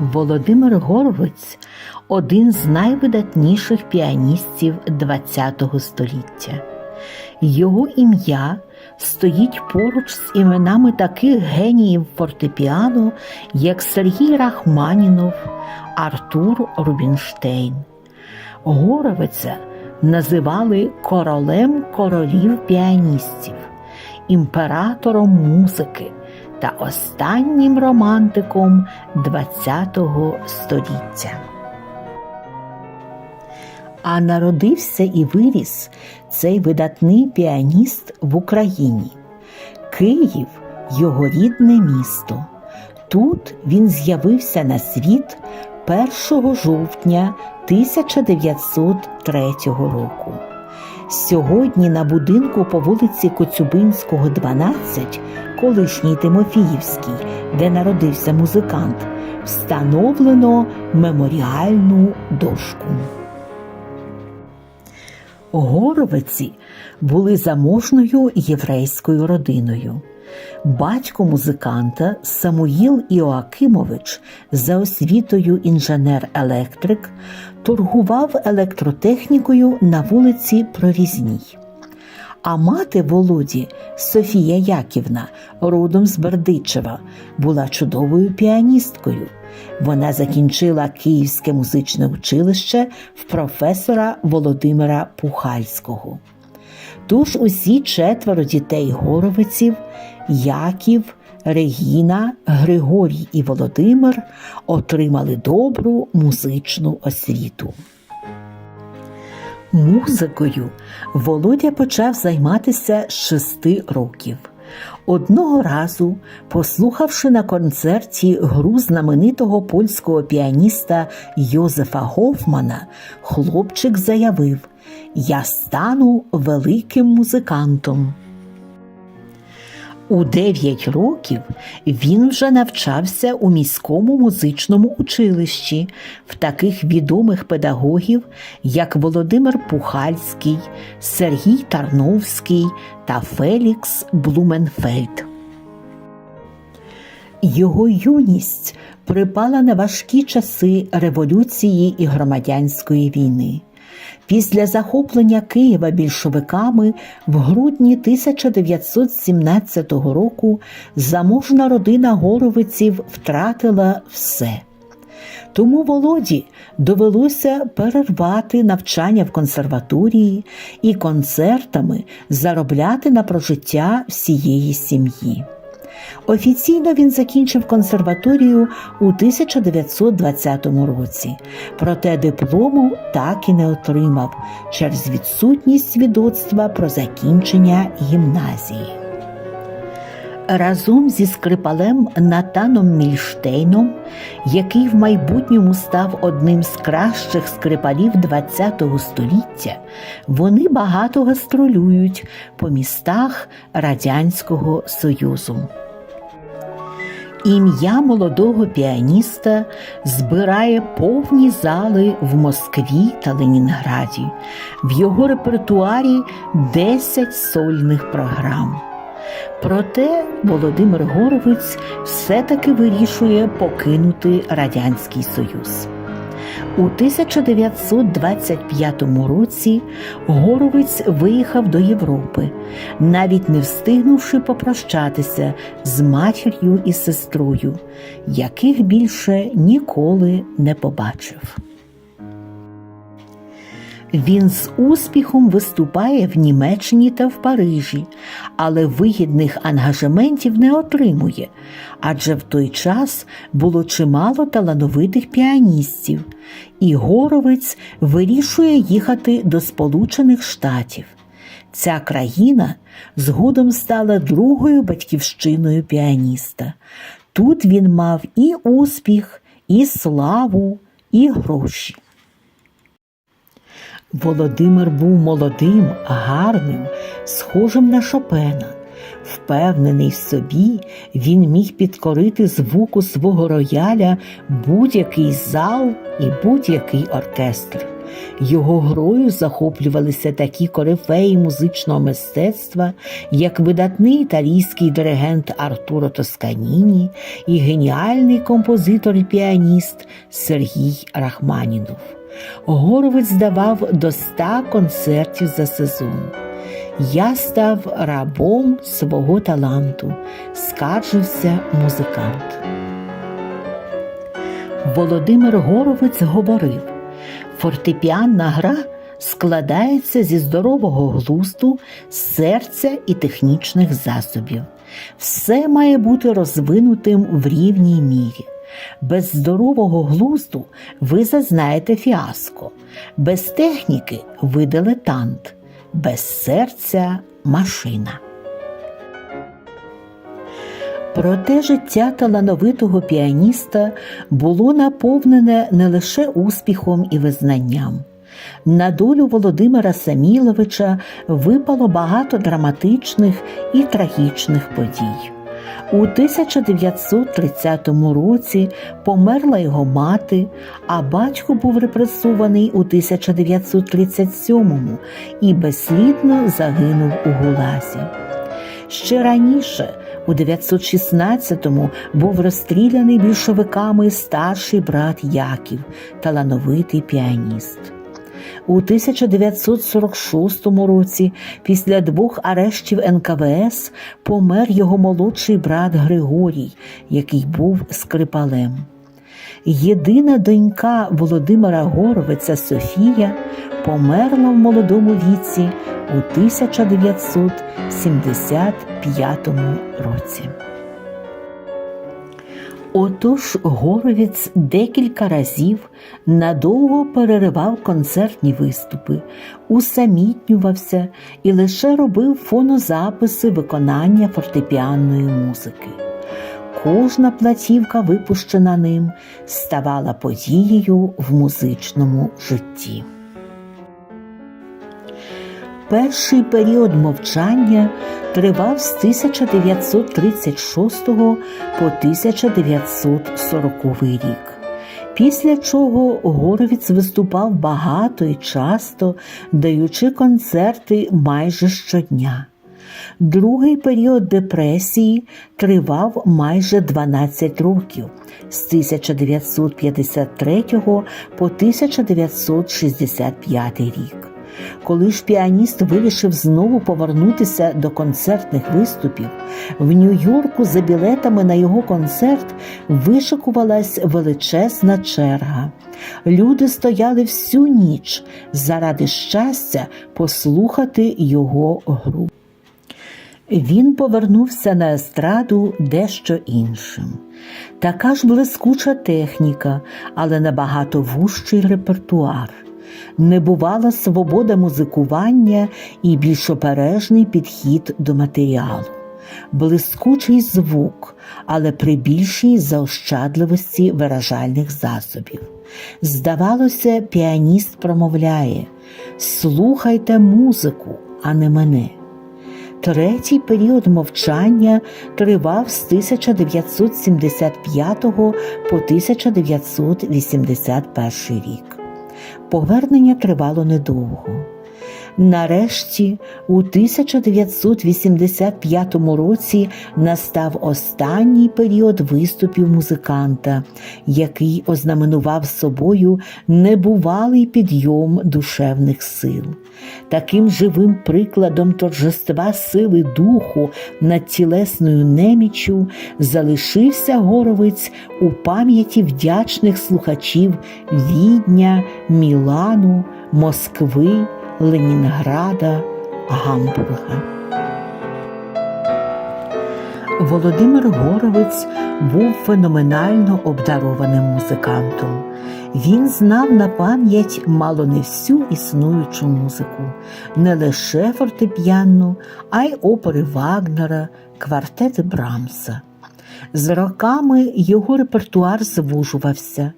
Володимир Горовець один з найвидатніших піаністів ХХ століття. Його ім'я стоїть поруч з іменами таких геніїв фортепіано, як Сергій Рахманінов, Артур Рубінштейн. Горовиця називали королем королів піаністів, імператором музики та останнім романтиком ХХ століття. А народився і виріс цей видатний піаніст в Україні. Київ його рідне місто. Тут він з'явився на світ 1 жовтня 1903 року. Сьогодні на будинку по вулиці Коцюбинського, 12, колишній Тимофіївський, де народився музикант, встановлено меморіальну дошку. Горовиці були заможною єврейською родиною. Батько музиканта Самуїл Іоакимович за освітою інженер-електрик торгував електротехнікою на вулиці Прорізній. А мати Володі Софія Яківна, родом з Бердичева, була чудовою піаністкою. Вона закінчила Київське музичне училище в професора Володимира Пухальського. Тож усі четверо дітей горовиців Яків, Регіна, Григорій і Володимир отримали добру музичну освіту. Музикою Володя почав займатися з шести років. Одного разу, послухавши на концерті гру знаменитого польського піаніста Йозефа Гофмана, хлопчик заявив: Я стану великим музикантом. У 9 років він вже навчався у міському музичному училищі в таких відомих педагогів, як Володимир Пухальський, Сергій Тарновський та Фелікс Блуменфельд. Його юність припала на важкі часи революції і громадянської війни. Після захоплення Києва більшовиками в грудні 1917 року заможна родина горовиців втратила все. Тому Володі довелося перервати навчання в консерваторії і концертами заробляти на прожиття всієї сім'ї. Офіційно він закінчив консерваторію у 1920 році, проте диплому так і не отримав через відсутність свідоцтва про закінчення гімназії. Разом зі скрипалем Натаном Мільштейном, який в майбутньому став одним з кращих скрипалів ХХ століття, вони багато гастролюють по містах Радянського Союзу. Ім'я молодого піаніста збирає повні зали в Москві та Ленінграді. В його репертуарі 10 сольних програм. Проте Володимир Горовець все-таки вирішує покинути Радянський Союз. У 1925 році Горовець виїхав до Європи, навіть не встигнувши попрощатися з матір'ю і сестрою, яких більше ніколи не побачив. Він з успіхом виступає в Німеччині та в Парижі, але вигідних ангажементів не отримує, адже в той час було чимало талановитих піаністів, і Горовець вирішує їхати до Сполучених Штатів. Ця країна згодом стала другою батьківщиною піаніста. Тут він мав і успіх, і славу, і гроші. Володимир був молодим, гарним, схожим на Шопена. Впевнений в собі, він міг підкорити звуку свого рояля будь-який зал і будь-який оркестр. Його грою захоплювалися такі корифеї музичного мистецтва, як видатний італійський диригент Артуро Тосканіні і геніальний композитор і піаніст Сергій Рахманінов. Горовець давав до ста концертів за сезон. Я став рабом свого таланту, скаржився музикант. Володимир Горовець говорив: фортепіанна гра складається зі здорового глузду, серця і технічних засобів. Все має бути розвинутим в рівній мірі. Без здорового глузду ви зазнаєте фіаско, без техніки ви дилетант, без серця машина. Проте життя талановитого піаніста було наповнене не лише успіхом і визнанням. На долю Володимира Саміловича випало багато драматичних і трагічних подій. У 1930 році померла його мати, а батько був репресований у 1937 і безслідно загинув у Гулазі. Ще раніше, у 916-му, був розстріляний більшовиками старший брат Яків, талановитий піаніст. У 1946 році, після двох арештів НКВС, помер його молодший брат Григорій, який був скрипалем. Єдина донька Володимира Горовиця Софія померла в молодому віці у 1975 році. Отож Горовець декілька разів надовго переривав концертні виступи, усамітнювався і лише робив фонозаписи виконання фортепіанної музики. Кожна платівка, випущена ним, ставала подією в музичному житті. Перший період мовчання тривав з 1936 по 1940 рік. Після чого Горовіць виступав багато і часто, даючи концерти майже щодня. Другий період депресії тривав майже 12 років з 1953 по 1965 рік. Коли ж піаніст вирішив знову повернутися до концертних виступів, в Нью-Йорку за білетами на його концерт вишикувалась величезна черга. Люди стояли всю ніч заради щастя послухати його гру. Він повернувся на естраду дещо іншим. Така ж блискуча техніка, але набагато вужчий репертуар. Небувала свобода музикування і більш обережний підхід до матеріалу, блискучий звук, але при більшій заощадливості виражальних засобів. Здавалося, піаніст промовляє: слухайте музику, а не мене. Третій період мовчання тривав з 1975 по 1981 рік. Повернення тривало недовго. Нарешті, у 1985 році настав останній період виступів музиканта, який ознаменував собою небувалий підйом душевних сил. Таким живим прикладом торжества сили духу над тілесною неміччю залишився горовець у пам'яті вдячних слухачів Відня, Мілану, Москви. Ленінграда, Гамбурга. Володимир Горовець був феноменально обдарованим музикантом. Він знав на пам'ять мало не всю існуючу музику, не лише фортепіанну, а й опери Вагнера, квартети Брамса. З роками його репертуар звужувався.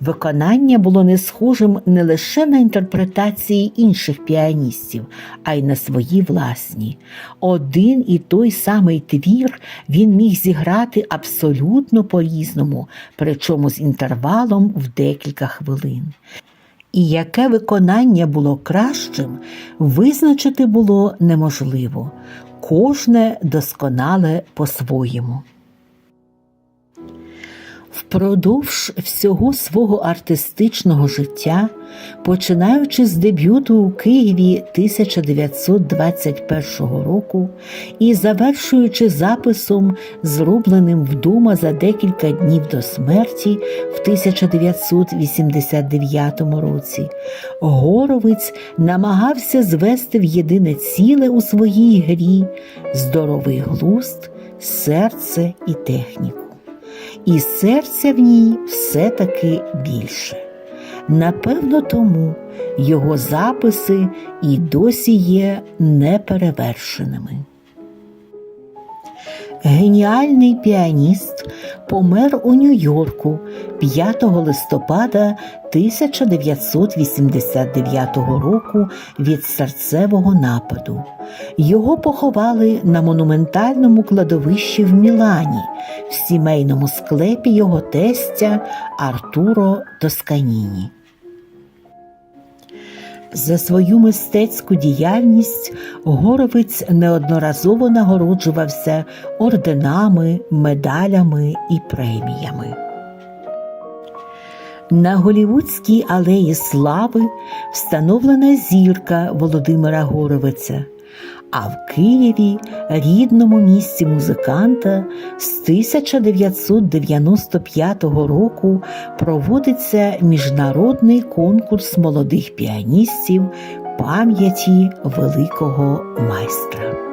Виконання було не схожим не лише на інтерпретації інших піаністів, а й на свої власні. Один і той самий твір він міг зіграти абсолютно по-різному, причому з інтервалом в декілька хвилин. І яке виконання було кращим, визначити було неможливо, кожне досконале по-своєму. Впродовж всього свого артистичного життя, починаючи з дебюту у Києві 1921 року і завершуючи записом, зробленим вдома за декілька днів до смерті в 1989 році, Горовець намагався звести в єдине ціле у своїй грі здоровий глузд, серце і техніку і серця в ній все-таки більше. Напевно, тому його записи і досі є неперевершеними. Геніальний піаніст помер у Нью-Йорку 5 листопада 1989 року від серцевого нападу. Його поховали на монументальному кладовищі в Мілані, в сімейному склепі його тестя Артуро Тосканіні. За свою мистецьку діяльність Горовець неодноразово нагороджувався орденами, медалями і преміями. На Голівудській алеї Слави встановлена зірка Володимира Горовиця, а в Києві, рідному місці музиканта, з 1995 року проводиться міжнародний конкурс молодих піаністів пам'яті великого майстра.